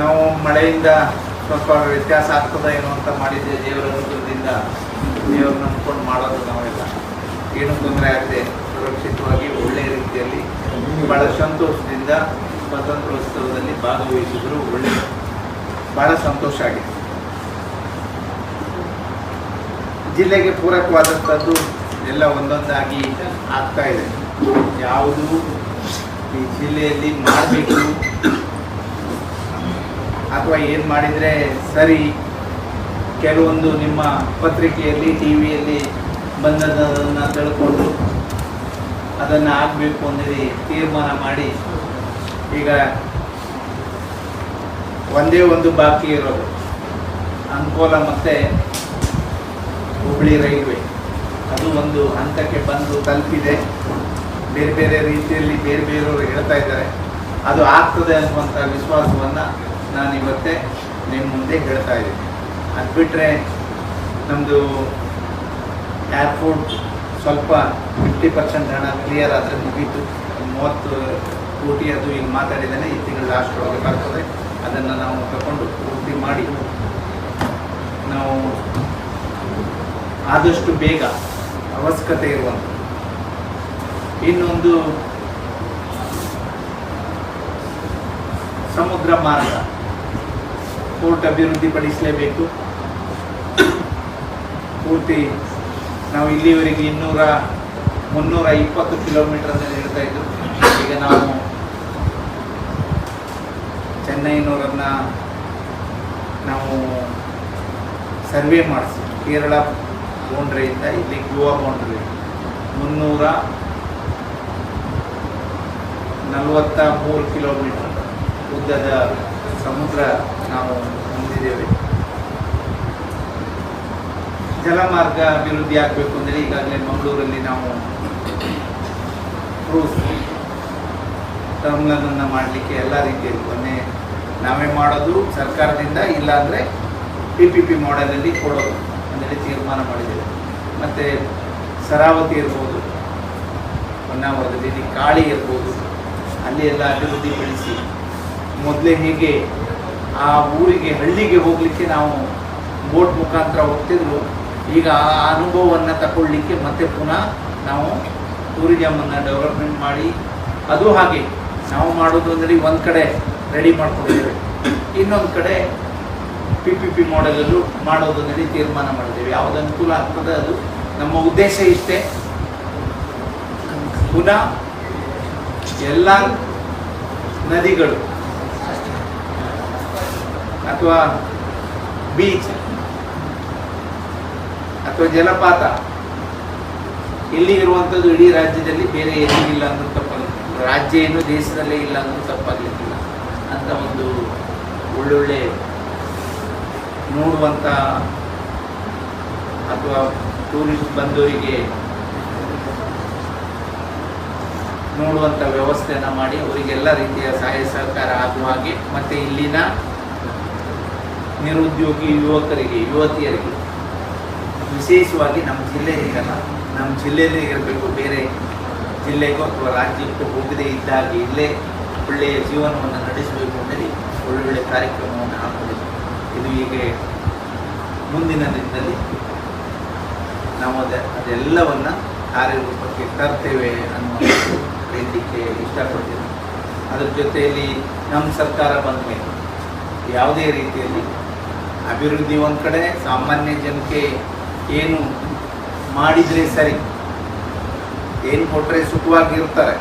ನಾವು ಮಳೆಯಿಂದ ಸ್ವಲ್ಪ ವ್ಯತ್ಯಾಸ ಆಗ್ತದ ಏನೋ ಅಂತ ಮಾಡಿದ್ದೆ ದೇವರ ಅನುಗ್ರಹದಿಂದ ದೇವರು ನಂಬ್ಕೊಂಡು ಮಾಡೋದು ನಾವೆಲ್ಲ. ಏನು ತೊಂದರೆ ಆಗದೆ ಸುರಕ್ಷಿತವಾಗಿ ಒಳ್ಳೆಯ ರೀತಿಯಲ್ಲಿ ಬಹಳ ಸಂತೋಷದಿಂದ ಸ್ವಾತಂತ್ರ್ಯೋತ್ಸವದಲ್ಲಿ ಭಾಗವಹಿಸಿದ್ರು ಒಳ್ಳೆ. ಬಹಳ ಸಂತೋಷ ಆಗಿದೆ. ಜಿಲ್ಲೆಗೆ ಪೂರಕವಾದಂಥದ್ದು ಎಲ್ಲ ಒಂದೊಂದಾಗಿ ಆಗ್ತಾ ಇದೆ. ಯಾವುದು ಈ ಜಿಲ್ಲೆಯಲ್ಲಿ ಮಾಡಬೇಕು ಅಥವಾ ಏನು ಮಾಡಿದರೆ ಸರಿ, ಕೆಲವೊಂದು ನಿಮ್ಮ ಪತ್ರಿಕೆಯಲ್ಲಿ ಟಿ ವಿಯಲ್ಲಿ ಬಂದದನ್ನು ತಿಳ್ಕೊಂಡು ಅದನ್ನು ಆಗಬೇಕು ಅಂದರೆ ತೀರ್ಮಾನ ಮಾಡಿ, ಈಗ ಒಂದೇ ಒಂದು ಬಾಕಿ ಇರೋದು, ಅಂಕೋಲ ಮತ್ತು ಹುಬ್ಳಿ ರೈಲ್ವೆ. ಅದು ಒಂದು ಹಂತಕ್ಕೆ ಬಂದು ತಲುಪಿದೆ. ಬೇರೆ ಬೇರೆ ರೀತಿಯಲ್ಲಿ ಬೇರೆ ಬೇರೆಯವರು ಹೇಳ್ತಾ ಇದ್ದಾರೆ. ಅದು ಆಗ್ತದೆ ಅನ್ನುವಂಥ ವಿಶ್ವಾಸವನ್ನು ನಾನು ಇವತ್ತೇ ನಿಮ್ಮ ಮುಂದೆ ಹೇಳ್ತಾ ಇದ್ದೀನಿ. ಅದು ಬಿಟ್ಟರೆ ನಮ್ಮದು ಏರ್ಪೋರ್ಟ್ ಸ್ವಲ್ಪ ಫಿಫ್ಟಿ ಪರ್ಸೆಂಟ್ ಹಣ ಕ್ಲಿಯರ್ ಆದರೆ ಮುಗೀತು. ಮೂವತ್ತು ಕೋಟಿ ಅದು ಈಗ ಮಾತಾಡಿದ್ದೇನೆ, ಈ ತಿಂಗಳು ಲಾಸ್ಟ್ ಒಳಗೆ ಬರ್ತದೆ. ಅದನ್ನು ನಾವು ತಗೊಂಡು ಪೂರ್ತಿ ಮಾಡಿ. ನಾವು ಆದಷ್ಟು ಬೇಗ ಅವಶ್ಯಕತೆ ಇರುವಂಥದ್ದು ಇನ್ನೊಂದು ಸಮುದ್ರ ಮಾರ್ಗ. ಪೋರ್ಟ್ ಅಭಿವೃದ್ಧಿಪಡಿಸಲೇಬೇಕು. ಪೂರ್ತಿ ನಾವು ಇಲ್ಲಿವರೆಗೆ ಇನ್ನೂರ ಮುನ್ನೂರ ಇಪ್ಪತ್ತು ಕಿಲೋಮೀಟರ್ ನೀಡ್ತಾ ಇದ್ದು ಈಗ ನಾವು ಚೆನ್ನೈನೂರನ್ನು ನಾವು ಸರ್ವೆ ಮಾಡಿಸಿ ಕೇರಳ ಬೌಂಡ್ರಿಯಿಂದ ಇಲ್ಲಿ ಗೋವಾ ಬೌಂಡ್ರಿ ಮುನ್ನೂರ ನಲವತ್ತ ಮೂರು ಕಿಲೋಮೀಟರ್ ಉದ್ದದ ಸಮುದ್ರ ನಾವು ಹೊಂದಿದ್ದೇವೆ. ಜಲಮಾರ್ಗ ಅಭಿವೃದ್ಧಿ ಆಗಬೇಕು ಅಂದರೆ ಈಗಾಗಲೇ ಮಂಗಳೂರಲ್ಲಿ ನಾವು ಕ್ರೂಸ್ ಟರ್ಮಿನಲನ್ನು ಮಾಡಲಿಕ್ಕೆ ಎಲ್ಲ ರೀತಿಯಲ್ಲಿ ಮೊನ್ನೆ ನಾವೇ ಮಾಡೋದು ಸರ್ಕಾರದಿಂದ, ಇಲ್ಲಾಂದರೆ ಪಿ ಪಿ ಪಿ ಮಾಡೆಲಲ್ಲಿ ಕೊಡೋದು ಅಂದರೆ ತೀರ್ಮಾನ ಮಾಡಿದ್ದೇವೆ. ಮತ್ತು ಸರಾವತಿ ಇರ್ಬೋದು, ಹೊನ್ನಾವರದಲ್ಲಿ ಕಾಳಿ ಇರ್ಬೋದು, ಅಲ್ಲಿ ಎಲ್ಲ ಅಭಿವೃದ್ಧಿಪಡಿಸಿ ಮೊದಲೇ ಹೇಗೆ ಆ ಊರಿಗೆ, ಹಳ್ಳಿಗೆ ಹೋಗಲಿಕ್ಕೆ ನಾವು ಬೋಟ್ ಮುಖಾಂತರ ಹೋಗ್ತಿದ್ರು ಈಗ ಆ ಅನುಭವವನ್ನು ತಗೊಳ್ಳಿಕ್ಕೆ ಮತ್ತೆ ಪುನಃ ನಾವು ಟೂರಿಸಮನ್ನು ಡೆವಲಪ್ಮೆಂಟ್ ಮಾಡಿ, ಅದು ಹಾಗೆ ನಾವು ಮಾಡೋದು ಅಂದರೆ ಒಂದು ಕಡೆ ರೆಡಿ ಮಾಡ್ಕೊಂಡಿದ್ದೇವೆ. ಇನ್ನೊಂದು ಕಡೆ ಪಿ ಪಿ ಪಿ ಮಾಡೆಲಲ್ಲೂ ಮಾಡೋದು ಅಂದರೆ ತೀರ್ಮಾನ ಮಾಡಿದ್ದೇವೆ. ಯಾವುದು ಅನುಕೂಲ ಆಗ್ತದೆ ಅದು ನಮ್ಮ ಉದ್ದೇಶ ಇಷ್ಟೇ. ಪುನಃ ಎಲ್ಲ ನದಿಗಳು, ಅಥವಾ ಬೀಚ್ ಅಥವಾ ಜಲಪಾತ, ಇಲ್ಲಿ ಇರುವಂಥದ್ದು ಇಡೀ ರಾಜ್ಯದಲ್ಲಿ ಬೇರೆ ಏನೂ ಇಲ್ಲ ಅಂದ್ರೆ ತಪ್ಪಾಗಲಿಕ್ಕಿಲ್ಲ ರಾಜ್ಯ ಏನು ದೇಶದಲ್ಲೇ ಇಲ್ಲ ಅಂದ್ರೆ ತಪ್ಪಾಗಲಿಕ್ಕಿಲ್ಲ. ಅಂತ ಒಂದು ಒಳ್ಳೊಳ್ಳೆ ನೋಡುವಂಥ ಅಥವಾ ಟೂರಿಸ್ಟ್ ಬಂದವರಿಗೆ ನೋಡುವಂಥ ವ್ಯವಸ್ಥೆಯನ್ನು ಮಾಡಿ ಅವರಿಗೆಲ್ಲ ರೀತಿಯ ಸಹಾಯ ಸಹಕಾರ ಆಗುವ ಹಾಗೆ ಮತ್ತು ಇಲ್ಲಿನ ನಿರುದ್ಯೋಗಿ ಯುವಕರಿಗೆ, ಯುವತಿಯರಿಗೆ ವಿಶೇಷವಾಗಿ ನಮ್ಮ ಜಿಲ್ಲೆಯಿಂದಲ್ಲ ನಮ್ಮ ಜಿಲ್ಲೆಯಲ್ಲೇ ಇರಬೇಕು. ಬೇರೆ ಜಿಲ್ಲೆಗೂ ಅಥವಾ ರಾಜ್ಯಕ್ಕೂ ಹೋಗದೇ ಇದ್ದಾಗಿ ಇಲ್ಲೇ ಒಳ್ಳೆಯ ಜೀವನವನ್ನು ನಡೆಸಬೇಕು ಅಂದರೆ ಒಳ್ಳೊಳ್ಳೆ ಕಾರ್ಯಕ್ರಮವನ್ನು ಇದು ಹೀಗೆ ಮುಂದಿನ ದಿನದಲ್ಲಿ ನಾವು ಅದ, ಅದೆಲ್ಲವನ್ನು ಕಾರ್ಯರೂಪಕ್ಕೆ ತರ್ತೇವೆ ಅನ್ನುವಂಥದ್ದು ಹೇಳಲಿಕ್ಕೆ ಇಷ್ಟಪಡ್ತೀನಿ. ಅದ್ರ ಜೊತೆಯಲ್ಲಿ ನಮ್ಮ ಸರ್ಕಾರ ಬಂದ ಮೇಲೆ ಯಾವುದೇ ರೀತಿಯಲ್ಲಿ ಅಭಿವೃದ್ಧಿ ಒಂದು ಕಡೆ, ಸಾಮಾನ್ಯ ಜನಕ್ಕೆ ಏನು ಮಾಡಿದರೆ ಸರಿ, ಏನು ಕೊಟ್ಟರೆ ಸುಖವಾಗಿರ್ತಾರೆ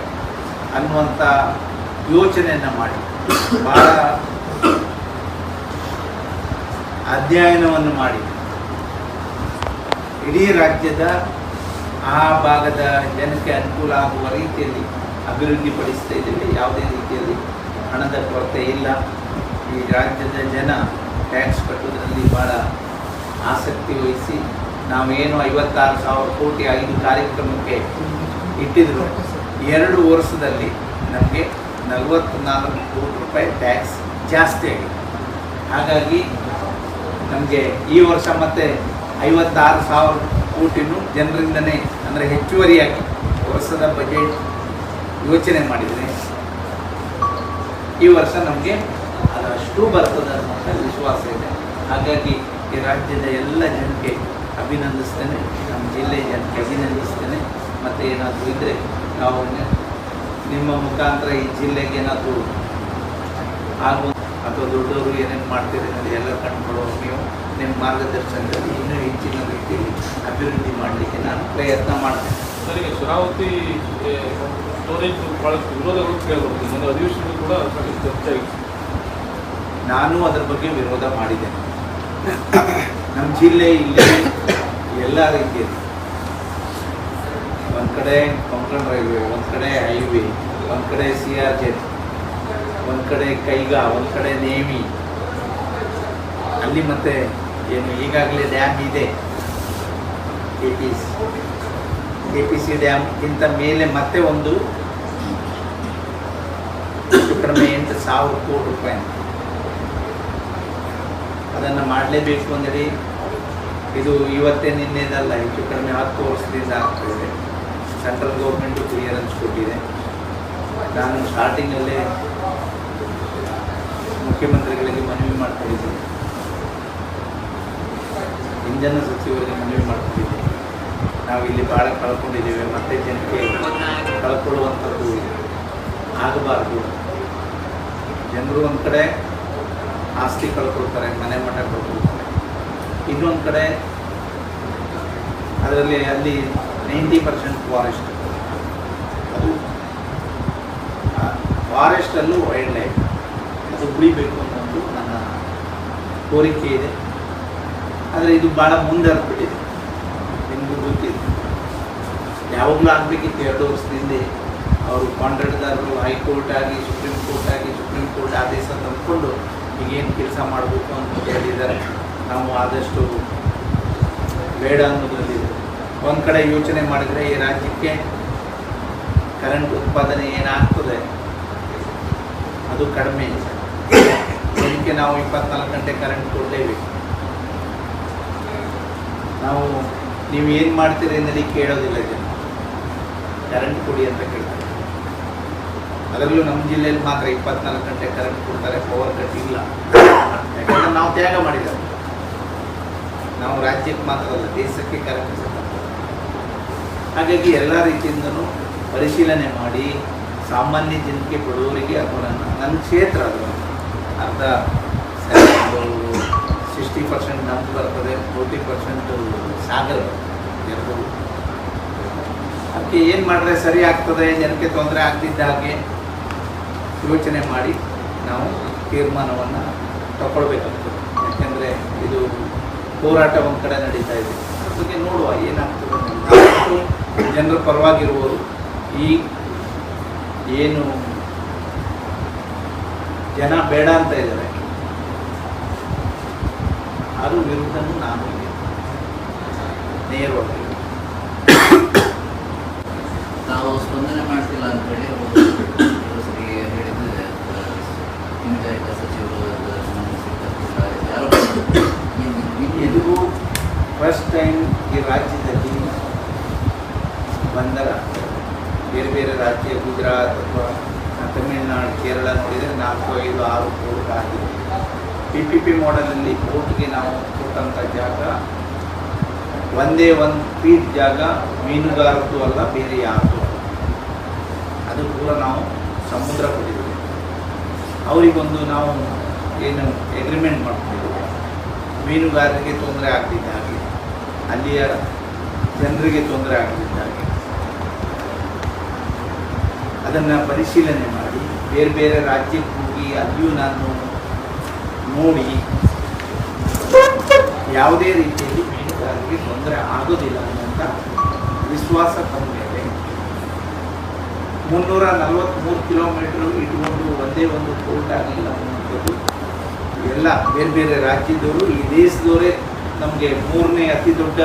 ಅನ್ನುವಂಥ ಯೋಚನೆಯನ್ನು ಮಾಡಿ. ಭಾಳ ಅಧ್ಯಯನವನ್ನು ಮಾಡಿ. ಇಡೀ ರಾಜ್ಯದ ಆ ಭಾಗದ ಜನಕ್ಕೆ ಅನುಕೂಲ ಆಗುವ ರೀತಿಯಲ್ಲಿ ಅಭಿವೃದ್ಧಿಪಡಿಸ್ತಾ ಇದ್ದೇವೆ. ಯಾವುದೇ ರೀತಿಯಲ್ಲಿ ಹಣದ ಕೊರತೆ ಇಲ್ಲ. ಈ ರಾಜ್ಯದ ಜನ ಟ್ಯಾಕ್ಸ್ ಕಟ್ಟುವುದರಲ್ಲಿ ಭಾಳ ಆಸಕ್ತಿ ವಹಿಸಿ ನಾವೇನು ಐವತ್ತಾರು ಸಾವಿರ ಕೋಟಿ ಐದು ಕಾರ್ಯಕ್ರಮಕ್ಕೆ ಇಟ್ಟಿದ್ರು. ಎರಡು ವರ್ಷದಲ್ಲಿ ನಮಗೆ ನಲವತ್ತ್ನಾಲ್ಕು ಕೋಟಿ ರೂಪಾಯಿ ಟ್ಯಾಕ್ಸ್ ಜಾಸ್ತಿ ಆಗಿದೆ. ಹಾಗಾಗಿ ನಮಗೆ ಈ ವರ್ಷ ಮತ್ತೆ ಐವತ್ತಾರು ಸಾವಿರ ಕೋಟಿನೂ ಜನರಿಂದನೇ ಅಂದರೆ ಹೆಚ್ಚುವರಿಯಾಗಿ ವರ್ಷದ ಬಜೆಟ್ ಯೋಚನೆ ಮಾಡಿದರೆ ಈ ವರ್ಷ ನಮಗೆ ಅದಷ್ಟು ಬರ್ತದೆ ಅನ್ನುವಂಥ ವಿಶ್ವಾಸ ಇದೆ. ಹಾಗಾಗಿ ಈ ರಾಜ್ಯದ ಎಲ್ಲ ಜನಕ್ಕೆ ಅಭಿನಂದಿಸ್ತೇನೆ, ನಮ್ಮ ಜಿಲ್ಲೆಯ ಜನಕ್ಕೆ ಅಭಿನಂದಿಸ್ತೇನೆ. ಮತ್ತು ಏನಾದರೂ ಇದ್ದರೆ ನಾವು ನಿಮ್ಮ ಮುಖಾಂತರ ಈ ಜಿಲ್ಲೆಗೆ ಏನಾದರೂ ಆಗೋ ಅಥವಾ ದೊಡ್ಡವರು ಏನೇನು ಮಾಡ್ತೀರಿ ಅನ್ನೋದು ಎಲ್ಲ ಕಂಡುಕೊಳ್ಳೋ ನೀವು ನಿಮ್ಮ ಮಾರ್ಗದರ್ಶನದಲ್ಲಿ ಇನ್ನೂ ಹೆಚ್ಚಿನ ರೀತಿಯಲ್ಲಿ ಅಭಿವೃದ್ಧಿ ಮಾಡಲಿಕ್ಕೆ ನಾನು ಪ್ರಯತ್ನ ಮಾಡ್ತೇನೆ. ನನಗೆ ಶರಾವತಿ ಸ್ಟೋರೇಜ್ ಭಾಳಷ್ಟು ವಿರೋಧಗಳು ಕೇಳಬಹುದು ಒಂದು ಅಧಿವೇಶನ ಕೂಡ ಸಾಕಷ್ಟು ಚರ್ಚೆ ನಾನು ಅದರ ಬಗ್ಗೆ ವಿರೋಧ ಮಾಡಿದ್ದೇನೆ. ನಮ್ಮ ಜಿಲ್ಲೆ ಇಲ್ಲಿ ಎಲ್ಲ ರೀತಿಯಲ್ಲಿ ಒಂದು ಕಡೆ ಕೊಂಕಣ ರೈಲ್ವೆ ಒಂದು ಕಡೆ ಹೈವೇ ಒಂದು ಕಡೆ ಸಿ ಆರ್ ಜೆಟ್ ಒಂದು ಕಡೆ ಕೈಗ, ಒಂದು ಕಡೆ ನೇಮಿ ಅಲ್ಲಿ ಮತ್ತೆ ಏನು ಈಗಾಗಲೇ ಡ್ಯಾಮ್ ಇದೆ. K P C K P C ಡ್ಯಾಮ್ಗಿಂತ ಮೇಲೆ ಮತ್ತೆ ಒಂದು ಕಡಿಮೆ ಎಂಟು ಸಾವಿರ ಕೋಟಿ ರೂಪಾಯಿ ಅದನ್ನು ಮಾಡಲೇಬೇಕು ಅಂದರೆ. ಇದು ಇವತ್ತೇ ನಿನ್ನೆದಲ್ಲ, ಹೆಚ್ಚು ಕಡಿಮೆ ಹತ್ತು ವರ್ಷದಿಂದ ಆಗ್ತಾಯಿದೆ ಸೆಂಟ್ರಲ್ ಗೌರ್ಮೆಂಟು ಕ್ಲಿಯರೆನ್ಸ್ ಕೊಟ್ಟಿದೆ. ನಾನು ಸ್ಟಾರ್ಟಿಂಗಲ್ಲೇ ಮುಖ್ಯಮಂತ್ರಿಗಳಿಗೆ ಮನವಿ ಮಾಡ್ಕೊಂಡಿದ್ದೆ ಇಂಧನ ಸಚಿವರಿಗೆ ಮನವಿ ಮಾಡ್ಕೊಂಡಿದ್ದೆ ನಾವು ಇಲ್ಲಿ ಭಾಳ ಕಳ್ಕೊಂಡಿದ್ದೇವೆ, ಮತ್ತೆ ಜನಕ್ಕೆ ಕಳ್ಕೊಳ್ಳುವಂಥದ್ದು ಆಗಬಾರ್ದು. ಜನರು ಒಂದು ಕಡೆ ಆಸ್ತಿ ಕಳ್ಕೊಳ್ತಾರೆ, ಮನೆ ಮಠ ಕಳ್ಕೊಳ್ತಾರೆ. ಇನ್ನೊಂದು ಕಡೆ ಅದರಲ್ಲಿ ಅಲ್ಲಿ ನೈಂಟಿ ಪರ್ಸೆಂಟ್ ಫಾರೆಸ್ಟ್. ಅದು ಫಾರೆಸ್ಟಲ್ಲೂ ವೈಲ್ಡ್ ಲೈಫ್. ಅದು ಉಳಿಬೇಕು ಅನ್ನೋದು ನನ್ನ ಕೋರಿಕೆ ಇದೆ. ಆದರೆ ಇದು ಭಾಳ ಮುಂದರ್ಬಿಟ್ಟಿದೆ ನಿಮಗೂ ಗೊತ್ತಿದೆ. ಯಾವಾಗಲೂ ಆಗಬೇಕಿತ್ತು ಎರಡು ವರ್ಷದಿಂದ ಅವರು ಕಾಂಟ್ರಾಕ್ಟ್ದಾರರು ಹೈಕೋರ್ಟ್ ಆಗಿ, ಸುಪ್ರೀಂ ಕೋರ್ಟ್ ಆಗಿ, ಸುಪ್ರೀಂ ಕೋರ್ಟ್ ಆದೇಶ ತಂದುಕೊಂಡು ಈಗೇನು ಕೆಲಸ ಮಾಡಬೇಕು ಅಂತ ಹೇಳಿದ್ದಾರೆ. ನಾವು ಆದಷ್ಟು ಬೇಡ ಅನ್ನೋದ್ರಲ್ಲಿ ಒಂದು ಕಡೆ ಯೋಚನೆ ಮಾಡಿದರೆ ಈ ರಾಜ್ಯಕ್ಕೆ ಕರೆಂಟ್ ಉತ್ಪಾದನೆ ಏನಾಗ್ತದೆ? ಅದು ಕಡಿಮೆ. ಅದಕ್ಕೆ ನಾವು ಇಪ್ಪತ್ನಾಲ್ಕು ಗಂಟೆ ಕರೆಂಟ್ ಕೊಡಲೇಬೇಕು ನಾವು ನೀವು ಏನು ಮಾಡ್ತೀರಿ ಅನ್ನೋದು ಕೇಳೋದಿಲ್ಲ ಜನ ಕರೆಂಟ್ ಕೊಡಿ ಅಂತ ಕೇಳ್ತಾರೆ. ಅದರಲ್ಲೂ ನಮ್ಮ ಜಿಲ್ಲೆಯಲ್ಲಿ ಮಾತ್ರ ಇಪ್ಪತ್ನಾಲ್ಕು ಗಂಟೆ ಕರೆಂಟ್ ಕೊಡ್ತಾರೆ ಪವರ್ ಕಟ್ ಇಲ್ಲ. ಯಾಕಂದ್ರೆ ನಾವು ತ್ಯಾಗ ಮಾಡಿದ್ದಾರೆ ನಾವು ರಾಜ್ಯಕ್ಕೆ ಮಾತ್ರ ಅಲ್ಲ, ದೇಶಕ್ಕೆ ಕರೆಂಟ್ ಹಾಗಾಗಿ ಎಲ್ಲ ರೀತಿಯಿಂದನೂ ಪರಿಶೀಲನೆ ಮಾಡಿ, ಸಾಮಾನ್ಯ ಜನಕ್ಕೆ ಬಡವರಿಗೆ ಅಥವಾ ನನ್ನ ನನ್ನ ಕ್ಷೇತ್ರ ಅದು. ಅರ್ಧ ಸಿಕ್ಸ್ಟಿ ಪರ್ಸೆಂಟ್ ನಮ್ದು ಬರ್ತದೆ, ಫೋರ್ಟಿ ಪರ್ಸೆಂಟು ಸಾಗರ ಎರಡು ಅದಕ್ಕೆ ಏನು ಮಾಡಿದ್ರೆ ಸರಿ ಆಗ್ತದೆ, ಜನಕ್ಕೆ ತೊಂದರೆ ಆಗ್ತಿದ್ದ ಹಾಗೆ ಯೋಚನೆ ಮಾಡಿ ನಾವು ತೀರ್ಮಾನವನ್ನು ತಗೊಳ್ಬೇಕಾಗ್ತದೆ. ಯಾಕೆಂದರೆ ಇದು ಹೋರಾಟ ಒಂದು ಕಡೆ ನಡೀತಾ ಇದೆ. ಅದಕ್ಕೆ ನೋಡುವ ಏನಾಗ್ತದೆ ಜನರ ಪರವಾಗಿರುವವರು ಈ ಏನು ಜನ ಬೇಡ ಅಂತ ಇದ್ದಾರೆ. ಅದು ವಿರುದ್ಧನೂ ನಾನು ನೇರವಾಗಿ ನಾವು ಸ್ಪಂದನೆ ಮಾಡ್ತಿಲ್ಲ ಅಂತೇಳಿ ಹೇಳಿದ್ರೆ ಸಚಿವರು ಇದು ಫಸ್ಟ್ ಟೈಮ್ ಈ ರಾಜ್ಯದಲ್ಲಿ ಬಂದರ. ಬೇರೆ ಬೇರೆ ರಾಜ್ಯ ಗುಜರಾತ್ ಅಥವಾ ತಮಿಳುನಾಡು, ಕೇರಳ ನೋಡಿದರೆ ನಾಲ್ಕು, ಐದು, ಆರು ಕೋಟಿ ಆಗಿದೆ. ಪಿ ಪಿ ಪಿ ಮಾಡೆಲಲ್ಲಿ ಕೋಟಿಗೆ ನಾವು ಕೊಟ್ಟಂಥ ಜಾಗ ಒಂದೇ ಒಂದು ಫೀಟ್ ಜಾಗ ಮೀನುಗಾರದ್ದು ಅಲ್ಲ, ಬೇರೆ ಯಾರದ್ದು ಅದು ಕೂಡ ನಾವು ಸಮುದ್ರ ಕೊಟ್ಟಿದ್ದೇವೆ. ಅವರಿಗೊಂದು ನಾವು ಏನು ಎಗ್ರಿಮೆಂಟ್ ಮಾಡ್ಕೊಂಡಿದ್ದೇವೆ. ಮೀನುಗಾರರಿಗೆ ತೊಂದರೆ ಆಗ್ತಿದ್ದ ಹಾಗೆ, ಅಲ್ಲಿಯ ಜನರಿಗೆ ತೊಂದರೆ ಆಗ್ತಿದ್ದ ಹಾಗೆ. ಅದನ್ನು ಪರಿಶೀಲನೆ ಮಾಡಿ. ಬೇರೆ ಬೇರೆ ರಾಜ್ಯಕ್ಕೆ ಹೋಗಿ ಅಲ್ಲಿಯೂ ನಾನು ನೋಡಿ ಯಾವುದೇ ರೀತಿಯಲ್ಲಿ ಮೀನುಗಾರರಿಗೆ ತೊಂದರೆ ಆಗೋದಿಲ್ಲ ಅನ್ನೋಂಥ ವಿಶ್ವಾಸ ತಂದಿದೆ. ಮುನ್ನೂರ ನಲವತ್ತ್ಮೂರು ಕಿಲೋಮೀಟರ್ ಇಟ್ಕೊಂಡು ಒಂದೇ ಒಂದು ಕೋರ್ಟ್ ಆಗಲಿಲ್ಲ ಅನ್ನುವಂಥದ್ದು. ಎಲ್ಲ ಬೇರೆ ಬೇರೆ ರಾಜ್ಯದವರು ಈ ದೇಶದವರೇ ನಮಗೆ ಮೂರನೇ ಅತಿ ದೊಡ್ಡ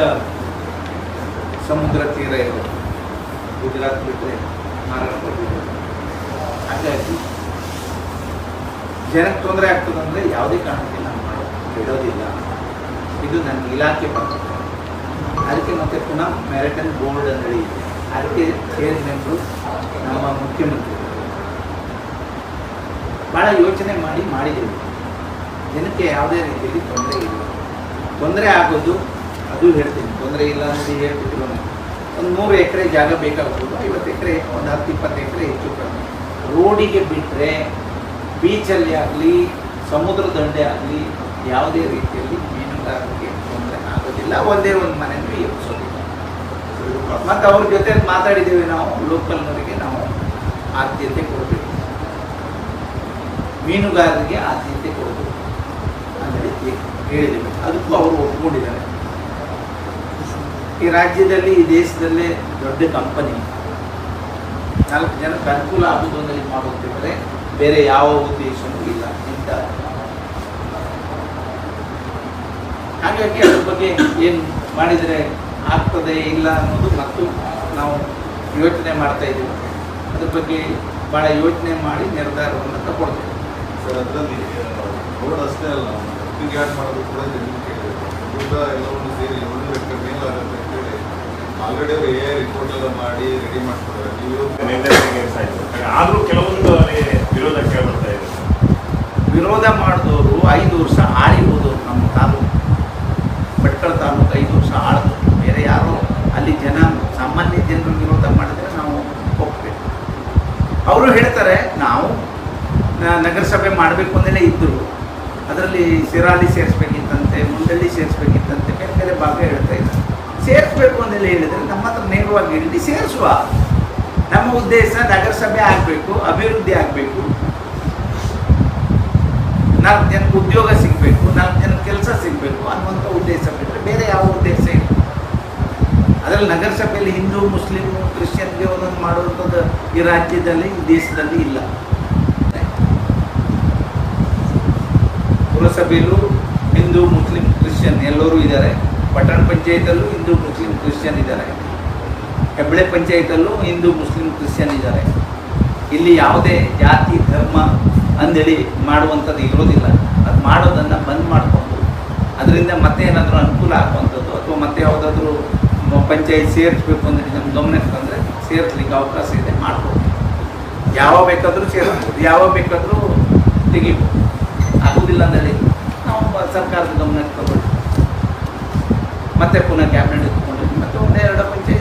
ಸಮುದ್ರ ತೀರ ಇರೋದು ಗುಜರಾತ್ ಬಿಟ್ಟರೆ ಮಹಾರಾಷ್ಟ್ರ ಬಿಟ್ಟರೆ ಹಾಗಾಗಿ ಜನಕ್ಕೆ ತೊಂದರೆ ಆಗ್ತದಂದರೆ ಯಾವುದೇ ಕಾರಣಕ್ಕೆ ನಾನು ಬಿಡೋದಿಲ್ಲ ಇದು ನನ್ನ ಇಲಾಖೆ ಬರ್ತದೆ ಅದಕ್ಕೆ ಮತ್ತೆ ಪುನಃ ಮೆರಿಟನ್ ಬೋರ್ಡ್ ಅಂತ ಹೇಳಿ ಚೇರ್ ಅದಕ್ಕೆ ಚೇರ್ಮನ್ರು ನಮ್ಮ ಮುಖ್ಯಮಂತ್ರಿ. ಭಾಳ ಯೋಚನೆ ಮಾಡಿ ಮಾಡಿದ್ದೀವಿ. ಜನಕ್ಕೆ ಯಾವುದೇ ರೀತಿಯಲ್ಲಿ ತೊಂದರೆ ಇಲ್ಲ. ತೊಂದರೆ ಆಗೋದು ಅದು ಹೇಳ್ತೀನಿ. ತೊಂದರೆ ಇಲ್ಲ ಅಂತ ಹೇಳ್ಬಿಟ್ಟಿರೋ ಒಂದು ಮೂರು ಎಕರೆ ಜಾಗ ಬೇಕಾಗ್ಬೋದು. ಐವತ್ತು ಎಕರೆ, ಒಂದು ಹತ್ತು, ಇಪ್ಪತ್ತು ಎಕರೆ ಹೆಚ್ಚು ಕಡಿಮೆ ರೋಡಿಗೆ ಬಿಟ್ಟರೆ ಬೀಚಲ್ಲಿ ಆಗಲಿ, ಸಮುದ್ರ ದಂಡೆ ಆಗಲಿ, ಯಾವುದೇ ರೀತಿಯಲ್ಲಿ ಮೀನುಗಾರರಿಗೆ ತೊಂದರೆ ಆಗೋದಿಲ್ಲ. ಒಂದೇ ಒಂದು ಮನೆ ಎಬ್ಸೋದಿಲ್ಲ ಮತ್ತು ಅವ್ರ ಜೊತೆ ಮಾತಾಡಿದ್ದೇವೆ ನಾವು ಲೋಕಲ್ನವರಿಗೆ ನಾವು ಆದ್ಯತೆ ಕೊಡಬೇಕು. ಮೀನುಗಾರರಿಗೆ ಆದ್ಯತೆ ಕೊಡಬೇಕು. ಅಂತ ರೀತಿ ಹೇಳಿದ್ದೇವೆ. ಅದಕ್ಕೂ ಅವರು ಒಪ್ಕೊಂಡಿದ್ದಾರೆ. ಈ ರಾಜ್ಯದಲ್ಲಿ, ಈ ದೇಶದಲ್ಲೇ ದೊಡ್ಡ ಕಂಪನಿ ನಾಲ್ಕು ಜನಕ್ಕೆ ಅನುಕೂಲ ಆಗುವುದು ಅನ್ನೋದು ಮಾಡುತ್ತಿದ್ದರೆ ಬೇರೆ ಯಾವ ಉದ್ದೇಶವೂ ಇಲ್ಲ ಅಂತ. ಹಾಗಾಗಿ ಅದ್ರ ಬಗ್ಗೆ ಏನು ಮಾಡಿದರೆ ಆಗ್ತದೆ ಇಲ್ಲ ಅನ್ನೋದು ಮತ್ತು ನಾವು ಯೋಚನೆ ಮಾಡ್ತಾ ಇದ್ದೀವಿ. ಅದ್ರ ಬಗ್ಗೆ ಭಾಳ ಯೋಚನೆ ಮಾಡಿ ನಿರ್ಧಾರವನ್ನು ತಗೊಳ್ತೇವೆ. ಸರ್ ಅದರಲ್ಲಿ ರೋಡ್ ಅಷ್ಟೇ ಅಲ್ಲ ಆಡ್ ಮಾಡೋದು ಕೂಡ ದುಡ್ಡ ಎಲ್ಲವನ್ನು ಸೇರಿ ಒಂದು ಲೆಕ್ಕ ಮೇಲಾಗುತ್ತೆ ಅಂತೇಳಿ ಆಲ್ರೆಡಿ ಅವರು ಎ ರಿಪೋರ್ಟ್ ಎಲ್ಲ ಮಾಡಿ ರೆಡಿ ಮಾಡ್ತಾರೆ ನೀವು ನಿರ್ಣಯ ಆದರೂ ಕೆಲವೊಂದು ಅಲ್ಲಿ ವಿರೋಧ ಬರ್ತಾ ಇದೆ ವಿರೋಧ ಮಾಡಿದವರು ಐದು ವರ್ಷ ಆಳಿ ಹೋದವರು ನಮ್ಮ ತಾಲೂಕು. ಭಟ್ಕಳ ತಾಲೂಕು ಐದು ವರ್ಷ ಆಳಿದ್ರು ಬೇರೆ ಯಾರೋ ಅಲ್ಲಿ ಜನ, ಸಾಮಾನ್ಯ ಜನರು ವಿರೋಧ ಮಾಡಿದ್ರೆ ನಾವು ಹೋಗ್ಬೇಕು ಅವರು ಹೇಳ್ತಾರೆ, ನಾವು ನಗರಸಭೆ ಮಾಡಬೇಕು ಅಂದೇ ಇದ್ದರು. ಅದರಲ್ಲಿ ಸಿರಾಲಿ ಸೇರಿಸ್ಬೇಕಿತ್ತಂತೆ, ಮುಂಡಳ್ಳಿ ಸೇರಿಸ್ಬೇಕಿತ್ತಂತೆ, ಬೇರೆ ಬೇರೆ ಭಾಗ ಹೇಳ್ತಾ ಇದ್ದಾರೆ. ಸೇರಿಸ್ಬೇಕು ಅಂದೇಳಿ ಹೇಳಿದರೆ ನಮ್ಮ ಹತ್ರ ನೇರವಾಗಿ ಹೇಳಿ ಸೇರಿಸುವ. ನಮ್ಮ ಉದ್ದೇಶ ನಗರಸಭೆ ಆಗಬೇಕು, ಅಭಿವೃದ್ಧಿ ಆಗಬೇಕು. ನಾಲ್ಕು ಜನಕ್ಕೆ ಉದ್ಯೋಗ ಸಿಗಬೇಕು ನಾಲ್ಕು ಜನಕ್ಕೆ ಕೆಲಸ ಸಿಗಬೇಕು ಅನ್ನುವಂಥ ಉದ್ದೇಶ ಬಿಟ್ಟರೆ ಬೇರೆ ಯಾವ ಉದ್ದೇಶ ಇಲ್ಲ. ಅದರಲ್ಲಿ ನಗರಸಭೆಯಲ್ಲಿ ಹಿಂದೂ ಮುಸ್ಲಿಮ್ ಕ್ರಿಶ್ಚಿಯನ್ಗೆ ಒಂದೊಂದು ಮಾಡುವಂಥದ್ದು ಈ ರಾಜ್ಯದಲ್ಲಿ, ಈ ದೇಶದಲ್ಲಿ ಇಲ್ಲ. ಪುರಸಭೆಯಲ್ಲೂ ಹಿಂದೂ, ಮುಸ್ಲಿಂ, ಕ್ರಿಶ್ಚಿಯನ್ ಎಲ್ಲರೂ ಇದ್ದಾರೆ. ಪಟ್ಟಣ ಪಂಚಾಯತಲ್ಲೂ ಹಿಂದೂ, ಮುಸ್ಲಿಂ, ಕ್ರಿಶ್ಚಿಯನ್ ಇದ್ದಾರೆ. ಹೆಬ್ಬಳೆ ಪಂಚಾಯತಲ್ಲೂ ಹಿಂದೂ, ಮುಸ್ಲಿಂ, ಕ್ರಿಶ್ಚಿಯನ್ ಇದ್ದಾರೆ. ಇಲ್ಲಿ ಯಾವುದೇ ಜಾತಿ, ಧರ್ಮ ಅಂದೇಳಿ ಮಾಡುವಂಥದ್ದು ಇರೋದಿಲ್ಲ. ಅದು ಮಾಡೋದನ್ನು ಬಂದ್ ಮಾಡಿಕೊಂಡು ಅದರಿಂದ ಮತ್ತೆ ಏನಾದರೂ ಅನುಕೂಲ ಆಗುವಂಥದ್ದು ಅಥವಾ ಮತ್ತೆ ಯಾವುದಾದ್ರೂ ಪಂಚಾಯತ್ ಸೇರಿಸ್ಬೇಕು ಅಂದರೆ ನಮ್ಮ ಗಮನಕ್ಕೆ ಬಂದರೆ ಸೇರಿಸ್ಲಿಕ್ಕೆ ಅವಕಾಶ ಇದೆ, ಮಾಡ್ಬೋದು. ಯಾವ ಬೇಕಾದರೂ ಸೇರಿಸ್ಬೋದು. ಯಾವ ಬೇಕಾದರೂ ತೆಗಿಬೋದು. ಆಗುವುದಿಲ್ಲ ಅಂದರೆ ನಾವು ಸರ್ಕಾರದ ಗಮನಕ್ಕೆ ತಗೊಳ್ಳಿ ಮತ್ತೆ ಪುನಃ ಕ್ಯಾಬಿನೆಟ್ ಎತ್ಕೊಂಡು ಮತ್ತೆ ಒಂದೆರಡು ಪಂಚಾಯತ್.